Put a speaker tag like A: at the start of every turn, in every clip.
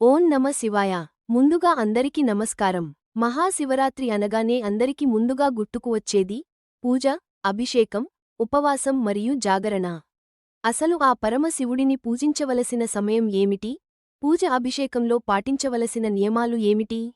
A: ఓం నమ శివాయ. ముందుగా అందరికి నమస్కారం. మహాశివరాత్రి అనగానే అందరికి ముందుగా గుట్టుకు వచ్చేది పూజ అభిషేకం ఉపవాసం మరియు జాగరణ. అసలు ఆ పరమశివుడిని పూజించవలసిన సమయం ఏమిటి? పూజ అభిషేకంలో పాటించవలసిన నియమాలు ఏమిటి?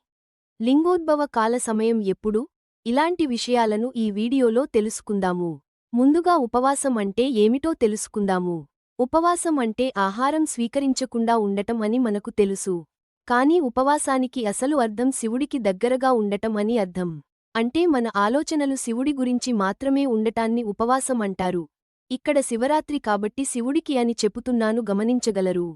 A: లింగోద్భవ కాల సమయం ఎప్పుడు? ఇలాంటి విషయాలను ఈ వీడియోలో తెలుసుకుందాము. ముందుగా ఉపవాసం అంటే ఏమిటో తెలుసుకుందాము. ఉపవాసం అంటే ఆహారం స్వీకరించకుండా ఉండటం అని మనకు తెలుసు. కాని ఉపవాసానికి అసలు అర్థం శివుడికి దగ్గరగా ఉండటం అని అర్థం. అంటే మన ఆలోచనలు శివుడి గురించి మాత్రమే ఉండటాన్ని ఉపవాసం అంటారు ఇక్కడ శివరాత్రి కాబట్టి శివుడికి అని చెపుతున్నాను గమనించగలరు.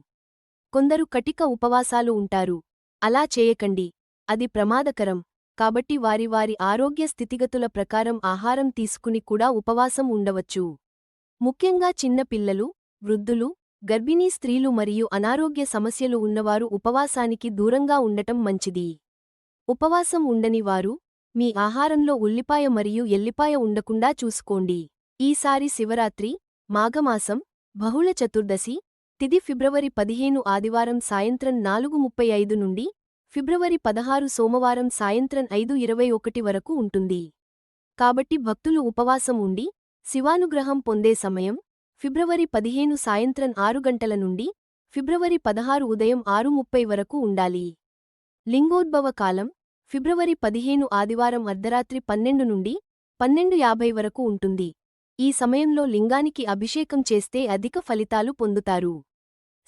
A: కొందరు కటిక ఉపవాసాలు ఉంటారు. అలా చేయకండి. అది ప్రమాదకరం. కాబట్టి వారి వారి ఆరోగ్య స్థితిగతుల ప్రకారం ఆహారం తీసుకుని కూడా ఉపవాసం ఉండవచ్చు. ముఖ్యంగా చిన్న పిల్లలు వృద్ధులు గర్భిణీ స్త్రీలు మరియు అనారోగ్య సమస్యలు ఉన్నవారు ఉపవాసానికి దూరంగా ఉండటం మంచిది. ఉపవాసం ఉండని వారు మీ ఆహారంలో ఉల్లిపాయ మరియు ఎల్లిపాయ ఉండకుండా చూసుకోండి. ఈసారి శివరాత్రి మాఘమాసం బహుళ చతుర్దశి తిది ఫిబ్రవరి పదిహేను ఆదివారం సాయంత్రం నాలుగు ముప్పై ఐదు నుండి ఫిబ్రవరి పదహారు సోమవారం సాయంత్రం ఐదు ఇరవై ఒకటి వరకు ఉంటుంది. కాబట్టి భక్తులు ఉపవాసం ఉండి శివానుగ్రహం పొందే సమయం ఫిబ్రవరి పదిహేను సాయంత్రం ఆరు గంటల నుండి ఫిబ్రవరి పదహారు ఉదయం ఆరు ముప్పై వరకు ఉండాలి. లింగోద్భవ కాలం ఫిబ్రవరి పదిహేను ఆదివారం అర్ధరాత్రి పన్నెండు నుండి పన్నెండు యాభై వరకు ఉంటుంది. ఈ సమయంలో లింగానికి అభిషేకం చేస్తే అధిక ఫలితాలు పొందుతారు.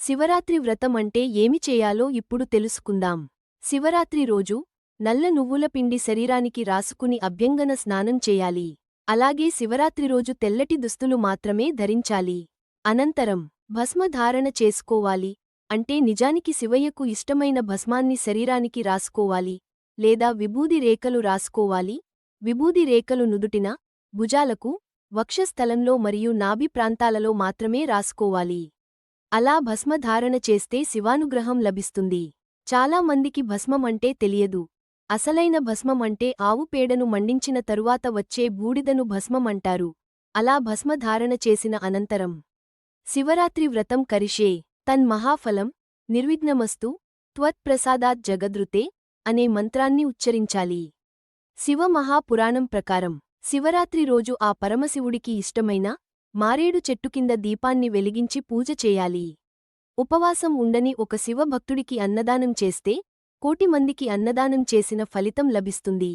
A: శివరాత్రి వ్రతం అంటే ఏమి చేయాలో ఇప్పుడు తెలుసుకుందాం. శివరాత్రి రోజు నల్ల నువ్వుల పిండి శరీరానికి రాసుకుని అభ్యంగన స్నానం చేయాలి. అలాగే శివరాత్రి రోజు తెల్లటి దుస్తులు మాత్రమే ధరించాలి. అనంతరం భస్మధారణ చేసుకోవాలి. అంటే నిజానికి శివయ్యకు ఇష్టమైన భస్మాన్ని శరీరానికి రాసుకోవాలి. లేదా విభూది రేఖలు రాసుకోవాలి. విభూది రేఖలు నుదుటిన భుజాలకు వక్షస్థలంలో మరియు నాభి ప్రాంతాలలో మాత్రమే రాసుకోవాలి. అలా భస్మధారణ చేస్తే శివానుగ్రహం లభిస్తుంది. చాలా మందికి భస్మం అంటే తెలియదు. అసలైన భస్మం అంటే ఆవు పేడను మండించిన తరువాత వచ్చే బూడిదను భస్మం అంటారు. అలా భస్మధారణ చేసిన అనంతరం శివరాత్రి వ్రతం కరిషే తన్ మహాఫలం నిర్విఘ్నమస్తు త్వత్ప్రసాదాత్ జగదృతే అనే మంత్రాన్ని ఉచ్చరించాలి. శివ మహాపురాణం ప్రకారం శివరాత్రి రోజు ఆ పరమశివుడికి ఇష్టమైన మారేడు చెట్టు కింద దీపాన్ని వెలిగించి పూజ చేయాలి. ఉపవాసం ఉండని ఒక శివభక్తుడికి అన్నదానం చేస్తే కోటి మందికి అన్నదానం చేసిన ఫలితం లభిస్తుంది.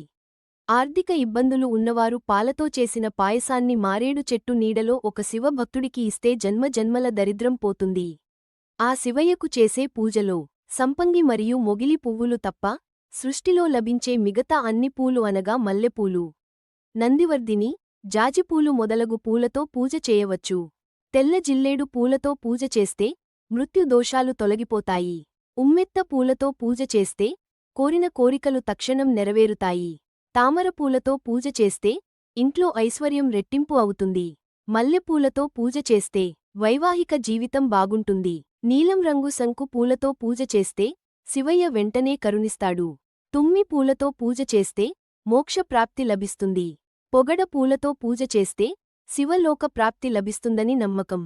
A: ఆర్థిక ఇబ్బందులు ఉన్నవారు పాలతో చేసిన పాయసాన్ని మారేడు చెట్టు నీడలో ఒక శివభక్తుడికి ఇస్తే జన్మజన్మల దరిద్రం పోతుంది. ఆ శివయ్యకు చేసే పూజలో సంపంగి మరియు మొగిలి పువ్వులు తప్ప సృష్టిలో లభించే మిగతా అన్ని పూలు అనగా మల్లెపూలు. నందివర్ధిని జాజిపూలు మొదలగు పూలతో పూజ చేయవచ్చు. తెల్ల జిల్లేడు పూలతో పూజ చేస్తే మృత్యుదోషాలు తొలగిపోతాయి. ఉమ్మెత్త పూలతో పూజ చేస్తే కోరిన కోరికలు తక్షణం నెరవేరుతాయి. తామరపూలతో పూజ చేస్తే ఇంట్లో ఐశ్వర్యం రెట్టింపు అవుతుంది. మల్లెపూలతో పూజ చేస్తే వైవాహిక జీవితం బాగుంటుంది. నీలం రంగు శంకు పూలతో పూజ చేస్తే శివయ్య వెంటనే కరుణిస్తాడు. తుమ్మి పూలతో పూజ చేస్తే మోక్షప్రాప్తి లభిస్తుంది. పొగడ పూలతో పూజ చేస్తే శివలోక ప్రాప్తి లభిస్తుందని నమ్మకం.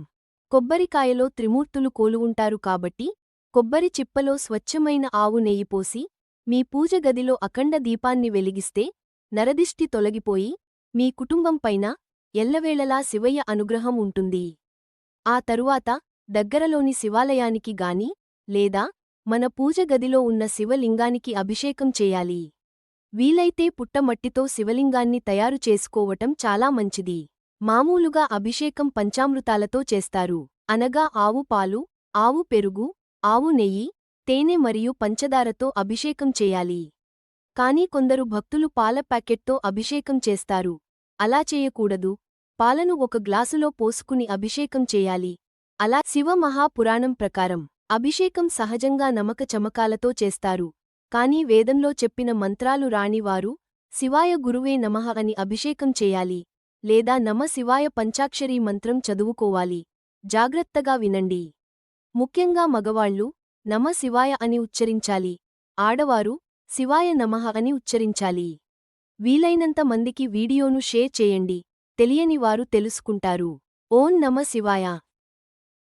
A: కొబ్బరికాయలో త్రిమూర్తులు కోలువుంటారు కాబట్టి కొబ్బరి చిప్పలో స్వచ్ఛమైన ఆవు నెయ్యి పోసి మీ పూజ గదిలో అఖండ దీపాన్ని వెలిగిస్తే నరదిష్టి తొలగిపోయి మీ కుటుంబంపైన ఎల్లవేళలా శివయ్య అనుగ్రహం ఉంటుంది. ఆ తరువాత దగ్గరలోని శివాలయానికి గాని లేదా మన పూజ గదిలో ఉన్న శివలింగానికి అభిషేకం చేయాలి. వీలైతే పుట్టమట్టితో శివలింగాన్ని తయారు చేసుకోవటం చాలా మంచిది. మామూలుగా అభిషేకం పంచామృతాలతో చేస్తారు. అనగా ఆవు పాలు ఆవు పెరుగు ఆవు నెయ్యి తేనె మరియు పంచదారతో అభిషేకం చేయాలి. కాని కొందరు భక్తులు పాల ప్యాకెట్తో అభిషేకం చేస్తారు. అలా చేయకూడదు. పాలను ఒక గ్లాసులో పోసుకుని అభిషేకం చేయాలి. అలా శివ మహాపురాణం ప్రకారం అభిషేకం సహజంగా నమక చమకాలతో చేస్తారు. కాని వేదంలో చెప్పిన మంత్రాలు రానివారు శివాయ గురువే నమః అని అభిషేకం చేయాలి. లేదా నమ శివాయ పంచాక్షరీ మంత్రం చదువుకోవాలి. జాగ్రత్తగా వినండి. ముఖ్యంగా మగవాళ్ళు నమ శివాయ అని ఉచ్చరించాలి. ఆడవారు శివాయ నమః అని ఉచ్చరించాలి. వీలైనంత మందికి వీడియోను షేర్ చేయండి. తెలియని వారు తెలుసుకుంటారు. ఓం నమ శివాయ.